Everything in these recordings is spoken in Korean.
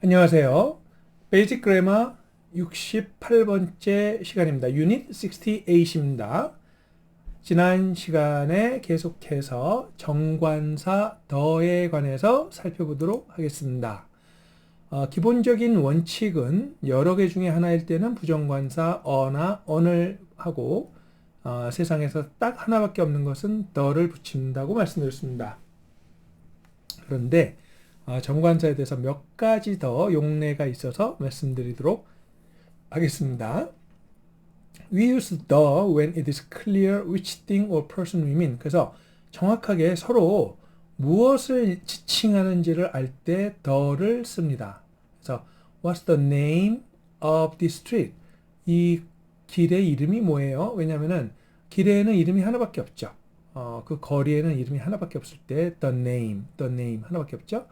안녕하세요. 베이직 그래머 68번째 시간입니다. 유닛 68입니다. 지난 시간에 계속해서 정관사 더에 관해서 살펴보도록 하겠습니다. 어, 기본적인 원칙은 여러 개 중에 하나일 때는 부정관사 어나 언을 하고 어, 세상에서 딱 하나밖에 없는 것은 더를 붙인다고 말씀드렸습니다. 그런데 어, 정관사에 대해서 몇 가지 더 용례가 있어서 말씀드리도록 하겠습니다. We use the when it is clear which thing or person we mean. 그래서 정확하게 서로 무엇을 지칭하는지를 알 때 the를 씁니다. 그래서 What's the name of the street? 이 길의 이름이 뭐예요? 왜냐하면은 길에는 이름이 하나밖에 없죠. 어, 그 거리에는 이름이 하나밖에 없을 때 the name, the name 하나밖에 없죠.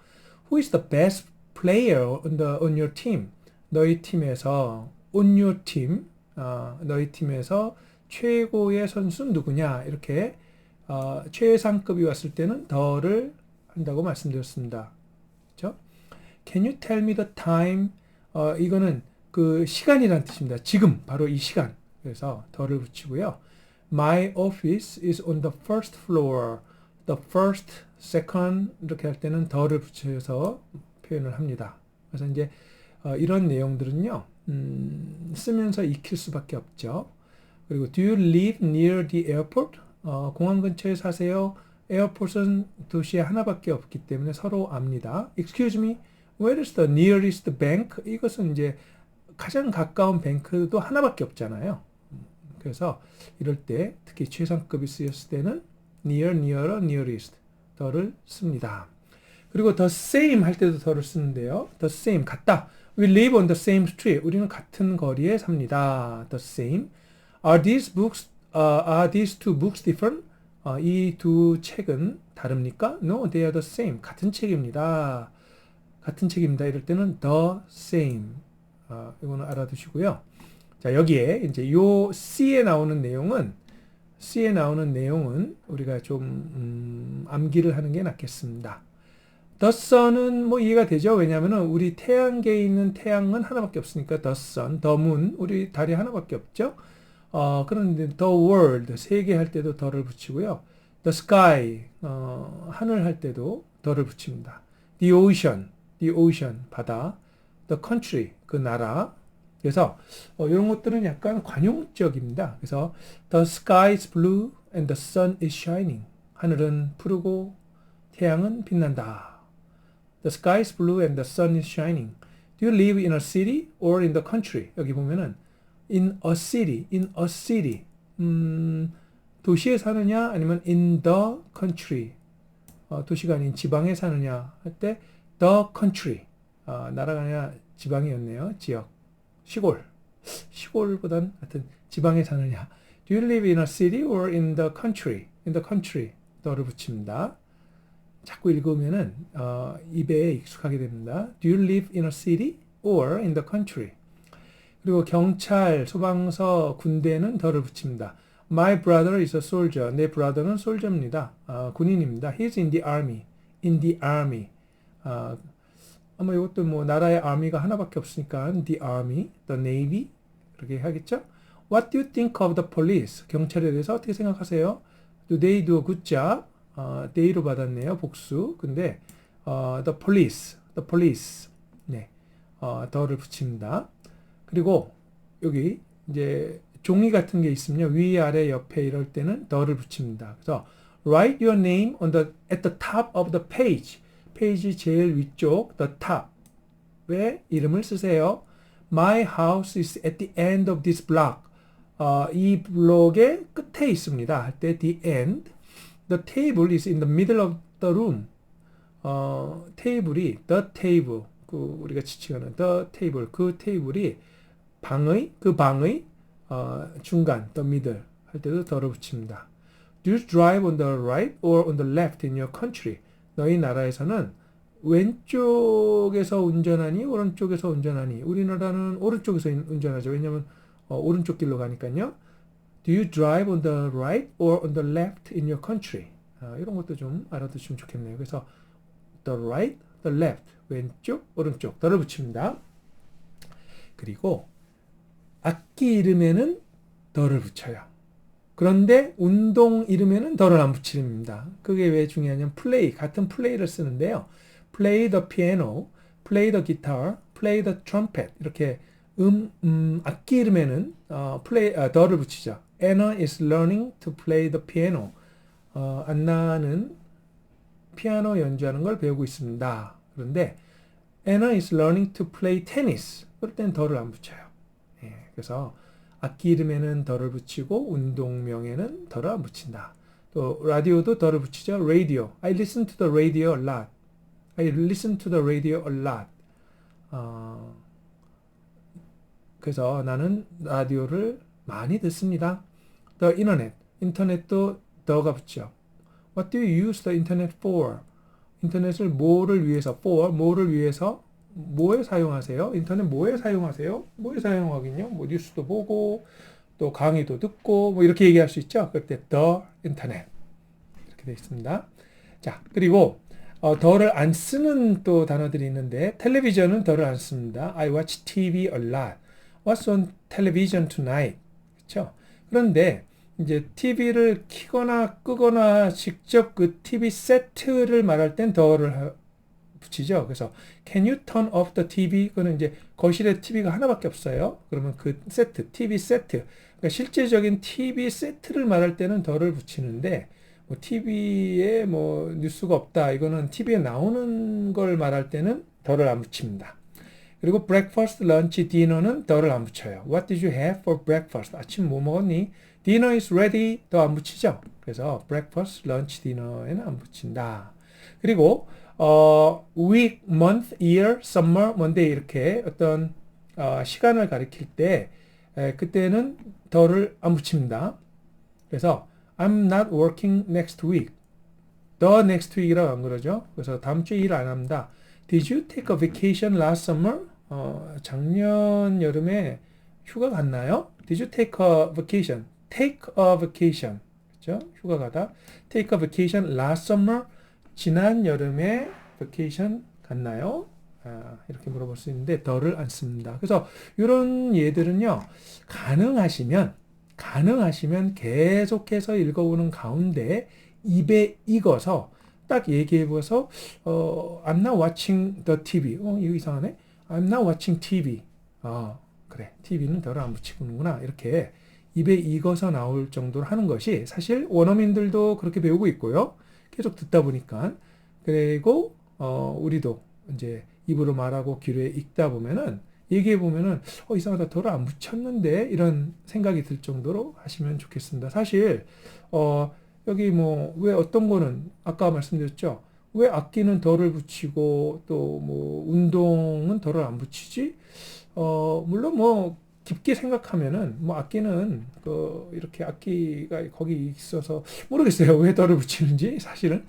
Who is the best player on, the, on your team? 너희 팀에서 on your team, 어, 너희 팀에서 최고의 선수는 누구냐? 이렇게 어, 최상급이 왔을 때는 더를 한다고 말씀드렸습니다. 그렇죠? Can you tell me the time? 어, 이거는 그 시간이란 뜻입니다. 지금 바로 이 시간. 그래서 더를 붙이고요. My office is on the first floor. The first, second 이렇게 할 때는 더를 붙여서 표현을 합니다. 그래서 이제 어, 이런 내용들은요. 음, 쓰면서 익힐 수밖에 없죠. 그리고 Do you live near the airport? 어, 공항 근처에 사세요? 에어포트는 도시에 하나밖에 없기 때문에 서로 압니다. Excuse me, where is the nearest bank? 이것은 이제 가장 가까운 뱅크도 하나밖에 없잖아요. 그래서 이럴 때 특히 최상급이 쓰였을 때는 near, nearer, nearest 더를 씁니다. 그리고 the same 할 때도 더를 쓰는데요. the same 같다. We live on the same street. 우리는 같은 거리에 삽니다. the same. Are these books uh, are these two books different? 어, 이두 책은 다릅니까? No, they are the same. 같은 책입니다. 같은 책입니다. 이럴 때는 the same. 어, 이거는 알아두시고요. 자, 여기에 이제 요 C에 나오는 내용은 C에 나오는 내용은 우리가 좀 음, 암기를 하는 게 낫겠습니다. The sun은 뭐 이해가 되죠? 왜냐하면 우리 태양계에 있는 태양은 하나밖에 없으니까 the sun, the moon, 우리 달이 하나밖에 없죠? 어, 그런데 the world, 세계 할 때도 더를 붙이고요. the sky, 어, 하늘 할 때도 더를 붙입니다. the ocean, the ocean, 바다. the country, 그 나라. 그래서 어, 이런 것들은 약간 관용적입니다. 그래서 the sky is blue and the sun is shining. 하늘은 푸르고 태양은 빛난다. The sky is blue and the sun is shining. Do you live in a city or in the country? 여기 보면은 in a city, in a city. 음, 도시에 사느냐 아니면 in the country. 어, 도시가 아닌 지방에 사느냐 할 때 the country. 어, 나라가 아니라 지방이었네요. 지역. 시골. 시골보단 하여튼 지방에 사느냐. Do you live in a city or in the country? In the country. 더를 붙입니다. 자꾸 읽으면은 어, 입에 익숙하게 됩니다. Do you live in a city or in the country? 그리고 경찰, 소방서, 군대는 더를 붙입니다. My brother is a soldier. 내 brother는 솔저입니다. 어, 군인입니다. He's in the army. In the army. 어, 아마 이것도 뭐 나라의 army가 하나밖에 없으니까 the army, the navy 그렇게 하겠죠? What do you think of the police? 경찰에 대해서 어떻게 생각하세요? Do they do a good job? 어, they로 받았네요. 복수. 근데 어, the police, the police. 네. 어, 더를 붙입니다. 그리고 여기 이제 종이 같은 게 있으면요. 위, 아래, 옆에 이럴 때는 더를 붙입니다. 그래서 write your name on the at the top of the page. 페이지 제일 위쪽 the top에 이름을 쓰세요. My house is at the end of this block. 어, 이 블록의 끝에 있습니다. 할 때 the end. The table is in the middle of the room. 어, 테이블이 the table. 그 우리가 지칭하는 the table. 그 테이블이 방의 그 방의 어, 중간 the middle 할 때도 더를 붙입니다. Do you drive on the right or on the left in your country? 너희 나라에서는 왼쪽에서 운전하니 오른쪽에서 운전하니 우리나라는 오른쪽에서 운전하죠. 왜냐하면 어, 오른쪽 길로 가니까요. Do you drive on the right or on the left in your country? 아, 이런 것도 좀 알아두시면 좋겠네요. 그래서 the right, the left. 왼쪽, 오른쪽. 더를 붙입니다. 그리고 악기 이름에는 더를 붙여요. 그런데 운동 이름에는 더를 안 붙입니다. 그게 왜 중요하냐면 플레이, 같은 플레이를 쓰는데요. play the piano, play the guitar, play the trumpet 이렇게 음, 음 악기 이름에는 어, play, 아, 더를 붙이죠. Anna is learning to play the piano. 어, 안나는 피아노 연주하는 걸 배우고 있습니다. 그런데 Anna is learning to play tennis. 그럴 땐 더를 안 붙여요. 예, 그래서 악기 이름에는 더를 붙이고 운동명에는 안 붙인다. 또 라디오도 더를 붙이죠. radio. I listen to the radio a lot. I listen to the radio a lot. 어, 그래서 나는 라디오를 많이 듣습니다. The internet. 인터넷도 더가 붙죠. What do you use the internet for? 인터넷을 뭐를 위해서 for 뭐를 위해서 뭐에 사용하세요? 인터넷 뭐에 사용하세요? 뭐에 사용하긴요? 뭐 뉴스도 보고 또 강의도 듣고 뭐 이렇게 얘기할 수 있죠. 그때 the internet 이렇게 되어 있습니다. 자 그리고 어, 더를 안 쓰는 또 단어들이 있는데 텔레비전은 더를 안 씁니다. I watch TV a lot. What's on television tonight? 그렇죠? 그런데 이제 TV를 키거나 끄거나 직접 그 TV 세트를 말할 땐 더를 붙이죠. 그래서 Can you turn off the TV? 그거는 이제 거실에 TV가 하나밖에 없어요. 그러면 그 세트, TV 세트. 그러니까 실제적인 TV 세트를 말할 때는 더를 붙이는데 뭐 TV에 뭐 뉴스가 없다. 이거는 TV에 나오는 걸 말할 때는 더를 안 붙입니다. 그리고 breakfast, lunch, dinner는 더를 안 붙여요. What did you have for breakfast? 아침 뭐 먹었니? Dinner is ready. 더 안 붙이죠. 그래서 breakfast, lunch, dinner에는 안 붙인다. 그리고 어, week, month, year, summer, monday 이렇게 어떤 어, 시간을 가리킬 때 에, 그때는 더를 안 붙입니다. 그래서 I'm not working next week. The next week이라고 안 그러죠. 그래서 다음 주에 일 안 합니다. Did you take a vacation last summer? 어, 작년 여름에 휴가 갔나요? Did you take a vacation? Take a vacation. 그렇죠? 휴가 가다. Take a vacation last summer. 지난 여름에 vacation 갔나요? 아, 이렇게 물어볼 수 있는데 더를 안 씁니다. 그래서 이런 예들은요. 가능하시면 가능하시면 계속해서 읽어보는 가운데 입에 익어서 딱 얘기해보서 어, I'm not watching the TV. 어, 이거 이상하네. I'm not watching TV. 어, 그래. TV는 덜 안 붙이는구나. 이렇게 입에 익어서 나올 정도로 하는 것이 사실 원어민들도 그렇게 배우고 있고요. 계속 듣다 보니까 그리고 어, 우리도 이제 입으로 말하고 귀로에 읽다 보면은 얘기해 보면은 어 이상하다 덜 안 붙였는데 이런 생각이 들 정도로 하시면 좋겠습니다. 사실 어 여기 뭐 왜 어떤 거는 아까 말씀드렸죠. 왜 악기는 덜을 붙이고 또 뭐 운동은 덜을 안 붙이지? 어 물론 뭐 깊게 생각하면은 뭐 악기는 그 이렇게 악기가 거기 있어서 모르겠어요. 왜 덜을 붙이는지 사실은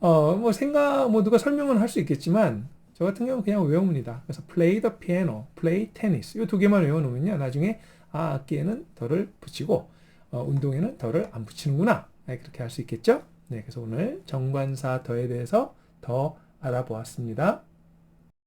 어 뭐 생각 뭐 누가 설명은 할 수 있겠지만 저 같은 경우는 그냥 외웁니다. 그래서 play the piano, play tennis 이 두 개만 외워놓으면요. 나중에 아 악기에는 덜을 붙이고 어, 운동에는 덜을 안 붙이는구나. 네, 그렇게 할 수 있겠죠? 네, 그래서 오늘 정관사 더에 대해서 더 알아보았습니다.